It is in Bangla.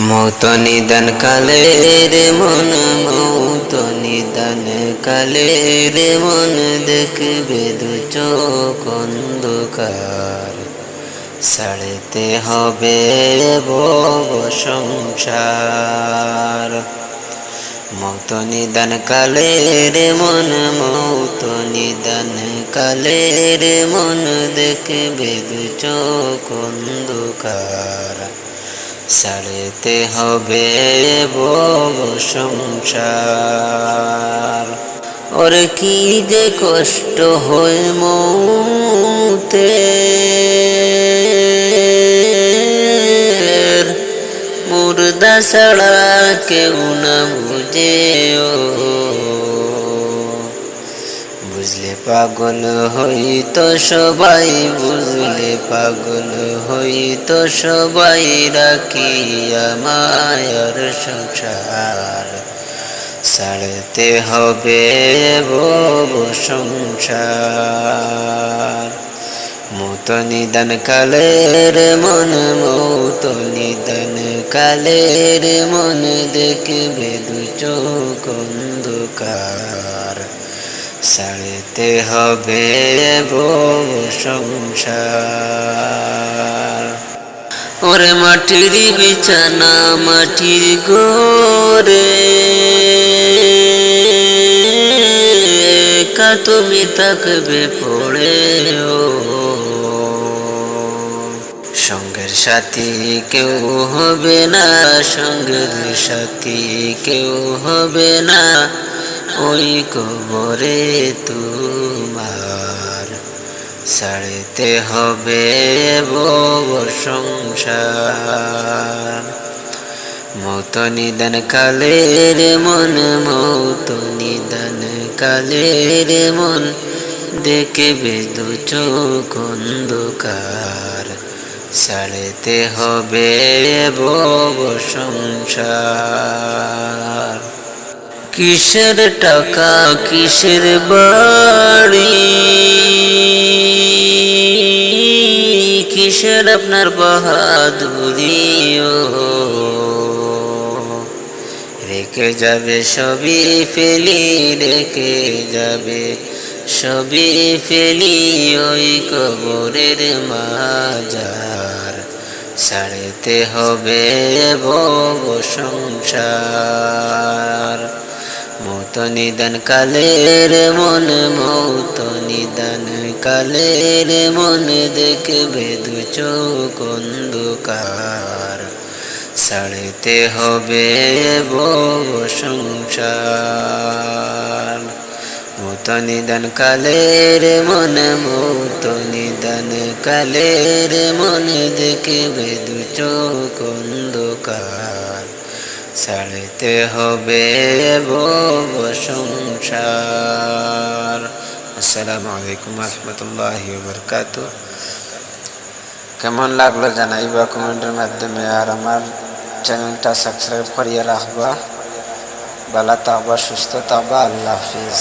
মৌত নিদান কালে রে মন, মৌত নিদান কালে রে মন, দেখবে দু চোখ অন্ধকার। সাড়েতে হবে ভব সংসার। মৌত নিদান কালে রে মন, মৌত নিদান কালে রে মন, দেখবে দু চোখ অন্ধকার। সাড়েতে হবে ভব সংসার। ওর কি যে কষ্ট হয় মৌতে। মুর্দা ছাড়া কেউ না বুঝে ও বুঝলে পাগল হইতো সবাই, বুঝলে পাগল হইতো সবাই রাখি মায়ার সংসার। সারতে হবে বব সংসার। মত নিদান কালের মন, মত নিদান কালের মন, দেখবে দু চোখ অন্ধকার। সাড়েতে হবে সংসার। ওরে মাটির বিছানা, মাটির গোরে কা তুমি থাকবে পড়ে ও। সঙ্গের সাথী কেউ হবে না, সঙ্গের সাথী কেউ হবে না। ওই কবরে তোমার সাড়েতে হবে বব সংসার। মত নিদান কালের মন মত নিদান কালের মন, দেখবে দু চোখ অন্ধকার। সাড়েতে হবে বব সংসার। কিসের টাকা, কিসের বাড়ি? কিসের আপনার বাহাদুরি? রেখে যাবে সবই ফেলি, রেখে যাবে সবই ফেলি ওই কবরের মাজার। সাড়েতে হবে ভব সংসার। মত নিদান কালের মন মৌত নিদান কালের মন দেখবে দু চোখ অন্ধকার। সাড়েতে হবে ভব সংসার। মত নিদান কালের মন মৌত নিদান কালের মন দেখবে দু চোখ অন্ধকার। সাড়েতে হবে ভোগ সংসার। আসসালামু আলাইকুম রহমতুল্লাহ বরকাত কেমন লাগল জানাইবা কমেন্টের মাধ্যমে, আর আমার চ্যানেলটা সাবস্ক্রাইব করিয়ে রাখবা। ভালো থাকবা, সুস্থ থাকবা, আল্লাহ হাফিজ।